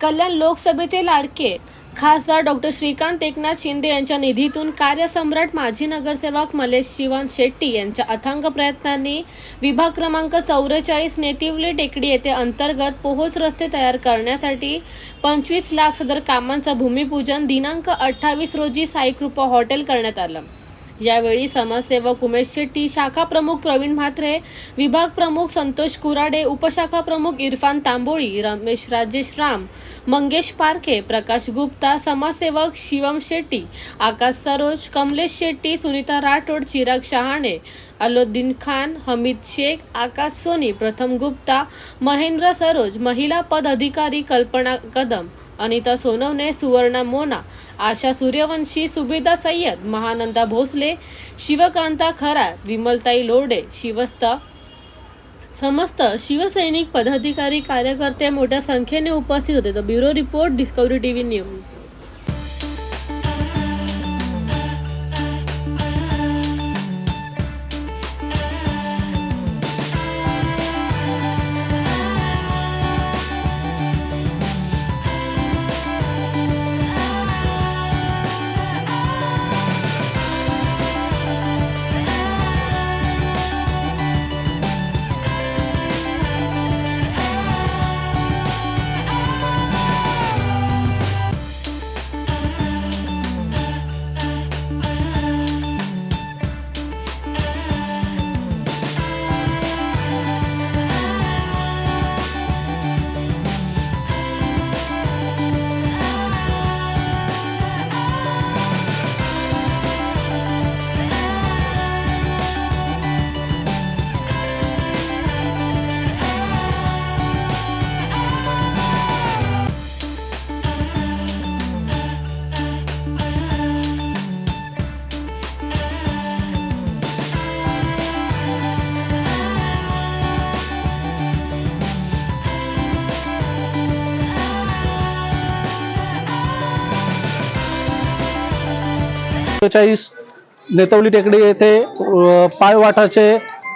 कल्याण लोकसभेचे लाडके. खासदार डॉक्टर श्रीकांत एकनाथ शिंदे यांच्या निधीतून कार्यसम्राट माजी नगरसेवक मलेश शिवान शेट्टी यांच्या अथांग प्रयत्नांनी विभाग क्रमांक चौवेचाळीस नेतिवली टेकडी येथे अंतर्गत पोहोच रस्ते तयार करण्यासाठी पंचवीस लाख सदर कामांचं भूमिपूजन दिनांक अठ्ठावीस रोजी साईकृपा हॉटेल करण्यात आलं. यावेळी समाजसेवक उमेश शेट्टी शाखा प्रमुख प्रवीण म्हात्रे विभाग प्रमुख संतोष कुराडे उपशाखा प्रमुख इरफान तांबोळी रमेश राजेश राम मंगेश पारखे प्रकाश गुप्ता समाजसेवक शिवम शेट्टी आकाश सरोज कमलेश शेट्टी सुनीता राठोड चिराग शहाणे अलोद्दीन खान हमीद शेख आकाश सोनी प्रथम गुप्ता महेंद्र सरोज महिला पद अधिकारी कल्पना कदम अनिता सोनवणे सुवर्णा मोना आशा सूर्यवंशी सुबेदा सय्यद महानंदा भोसले शिवकांता खरा विमलताई लोडे शिवस्त समस्त शिवसैनिक पदाधिकारी कार्यकर्ते मोठ्या संख्येने उपस्थित होते. तर bureau report Discovery TV news. चाळीस नेतवली टेकडी येथे पायवाटाचे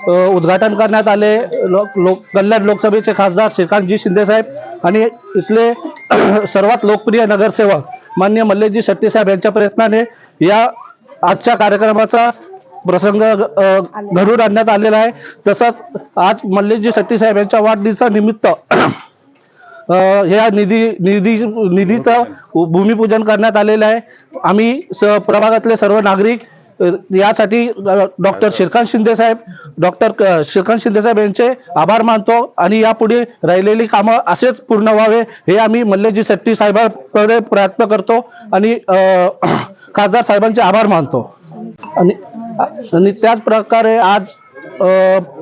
उद्घाटन करण्यात आले. लोक लोक कल्याण लोकसभेचे खासदार श्रीकांतजी शिंदेसाहेब आणि इथले सर्वात लोकप्रिय नगरसेवक मान्य मल्लेशजी शेट्टीसाहेब यांच्या प्रयत्नाने या आजच्या कार्यक्रमाचा प्रसंग घडून आणण्यात आलेला आहे. तसंच आज मल्लेशजी शेट्टी यांच्या वाढदिवसानिमित्त ह्या निधी निधी निधीचं भूमिपूजन करण्यात आलेलं आहे. आम्ही स प्रभागातले सर्व नागरिक यासाठी डॉक्टर श्रीकांत शिंदे साहेब डॉक्टर श्रीकांत शिंदे साहेब यांचे आभार मानतो आणि यापुढे राहिलेली कामं असेच पूर्ण व्हावे हे आम्ही मल्लेजी शेट्टी साहेबांकडे प्रयत्न करतो आणि खासदार साहेबांचे आभार मानतो. आणि आणि त्याच प्रकारे आज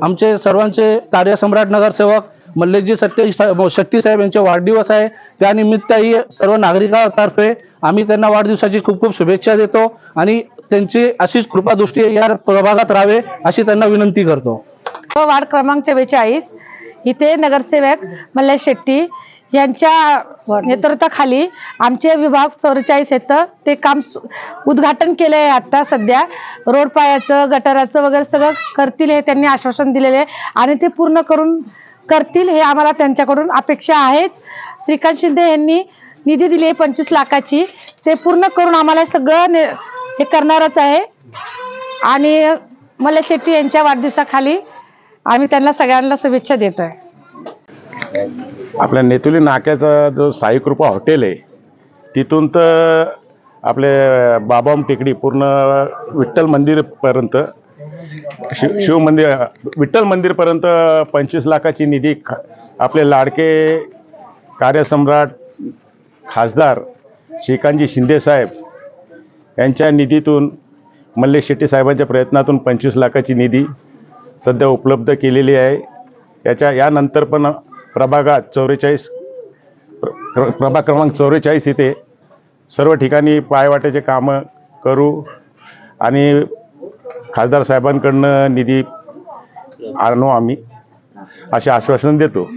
आमचे सर्वांचे कार्यसम्राट नगरसेवक मल्लेशजी सत्य शक्ती साहेब यांचे वाढदिवस आहे. त्यानिमित्तही सर्व नागरिकांतर्फे आम्ही त्यांना वाढदिवसाची खूप खूप शुभेच्छा देतो आणि त्यांची अशीच कृपादृष्टी या प्रभागात राहावे अशी त्यांना विनंती करतो. वार्ड क्रमांक चव्वेचाळीस इथे नगरसेवक मल्लेश शेट्टी यांच्या नेतृत्वाखाली आमचे विभाग चौवेचाळीस येतं. ते काम उद्घाटन केलं आहे आत्ता सध्या. रोड पायाचं गटाराचं वगैरे सगळं करतील हे त्यांनी आश्वासन दिलेले आहे. आणि ते पूर्ण करून करतील हे आम्हाला त्यांच्याकडून अपेक्षा आहेच. श्रीकांत शिंदे यांनी निधी दिली आहे पंचवीस लाखाची. ते पूर्ण करून आम्हाला सगळं ने- हे करणारच आहे. आणि मला शेट्टी यांच्या वाढदिवसाखाली आम्ही त्यांना सगळ्यांना शुभेच्छा देतोय. आपल्या नेतुली नाक्याचा जो साईकृपा हॉटेल आहे तिथून तर आपले बाबाम टेकडी पूर्ण विठ्ठल मंदिरपर्यंत शिव शिव मंदिर विठ्ठल मंदिरपर्यंत पंचवीस लाखाची निधी आपले लाडके कार्यसम्राट खासदार श्रीकांतजी शिंदेसाहेब यांच्या निधीतून मल्लेश शेट्टी साहेबांच्या प्रयत्नातून पंचवीस लाखाची निधी सध्या उपलब्ध केलेली आहे. याच्या यानंतर पण प्रभागात चौवेचाळीस प्र प्रभाग क्रमांक चौवेचाळीस इथे सर्व ठिकाणी पायवाट्याचे कामं करू आणि खासदार साहेबांकडनं निधी आणू आम्ही असे आश्वासन देतो.